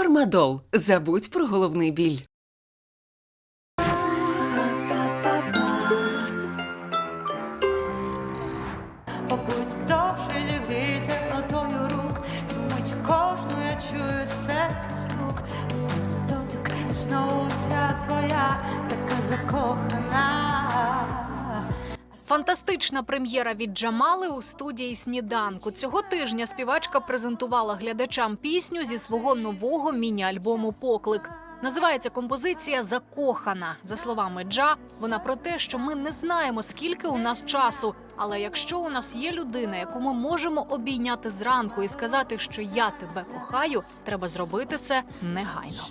Фармадол. Забудь про головний біль. Побудь довше зігрій теплотою рук, цю кожну я чую серце стук, дотик знову ця твоя, така закохана. Фантастична прем'єра від Джамали у студії сніданку. Цього тижня співачка презентувала глядачам пісню зі свого нового міні-альбому Поклик. Називається композиція Закохана. За словами Джа, вона про те, що ми не знаємо, скільки у нас часу. Але якщо у нас є людина, яку ми можемо обійняти зранку і сказати, що я тебе кохаю, треба зробити це негайно.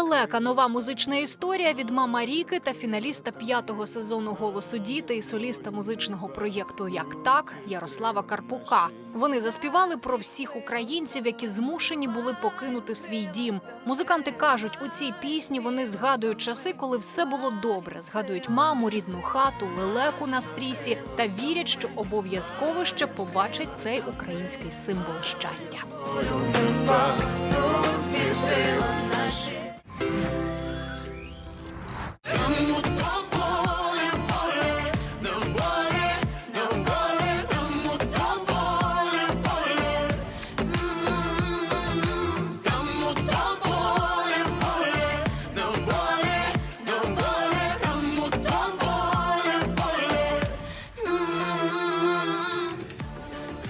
Лелека нова музична історія від мама Ріки та фіналіста п'ятого сезону голосу діти і соліста музичного проєкту Як так Ярослава Карпука. Вони заспівали про всіх українців, які змушені були покинути свій дім. Музиканти кажуть, у цій пісні вони згадують часи, коли все було добре. Згадують маму, рідну хату, лелеку на стрісі та вірять, що обов'язково ще побачать цей український символ щастя.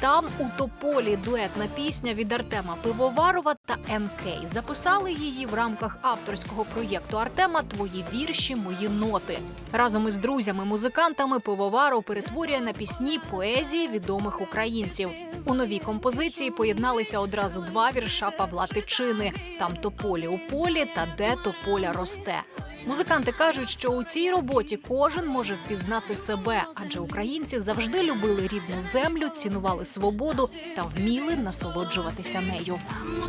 Там у тополі дуетна пісня від Артема Пивоварова та МК. Записали її в рамках авторського проєкту Артема Твої вірші, мої ноти. Разом із друзями-музикантами Пивоваров перетворює на пісні поезії відомих українців. У новій композиції поєдналися одразу два вірша Павла Тичини: там тополі у полі та де тополя росте. Музиканти кажуть, що у цій роботі кожен може впізнати себе, адже українці завжди любили рідну землю, цінували свободу та вміли насолоджуватися нею.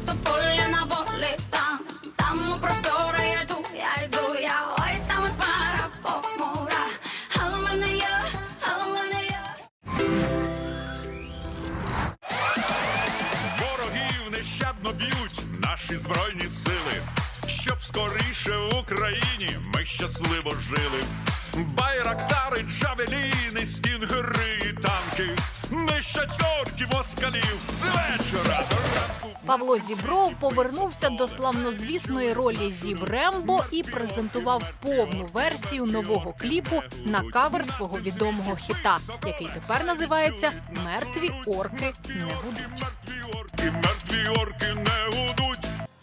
Тополі на волі, там, там у простори я йду, я йду, я ой, там пара похмура, але мене є, але мене є. Ворогів нещадно б'ють наші збройні сили, ми щасливо жили. Байрактари, джавеліни, стінгери і танки, нищать орків москалів з вечора до ранку. Павло Зібров повернувся до славнозвісної ролі Зіб Рембо і презентував повну версію нового кліпу на кавер свого відомого хіта, який тепер називається Мертві орки не гудуть.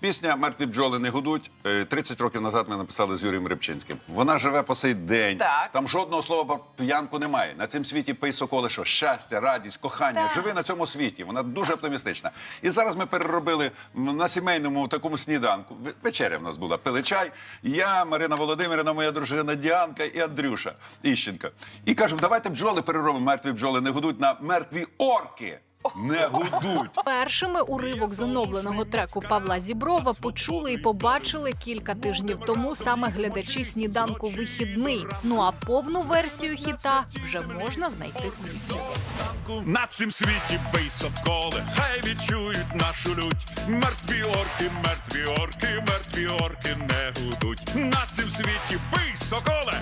Пісня Мертві бджоли не гудуть. Е, 30 років назад ми написали з Юрієм Рибчинським. Вона живе по сей день. Так. Там жодного слова про п'янку немає. На цьому світі пий соколи, що щастя, радість, кохання. Живи на цьому світі. Вона дуже оптимістична. І зараз ми переробили на сімейному такому сніданку. Вечеря в нас була. Пили чай. Я, Марина Володимирівна, моя дружина Діанка і Андрюша Іщенка. І кажемо, давайте бджоли переробимо. Мертві бджоли не гудуть на мертві орки. Не гудуть. Першими уривок з оновленого треку Павла Зіброва почули і побачили кілька тижнів тому саме глядачі сніданку вихідний. Ну а повну версію хіта вже можна знайти у YouTube. На цім світі бий соколи, хай відчують нашу лють. Мертві орки, мертві орки, мертві орки не гудуть. На цім світі бий соколе,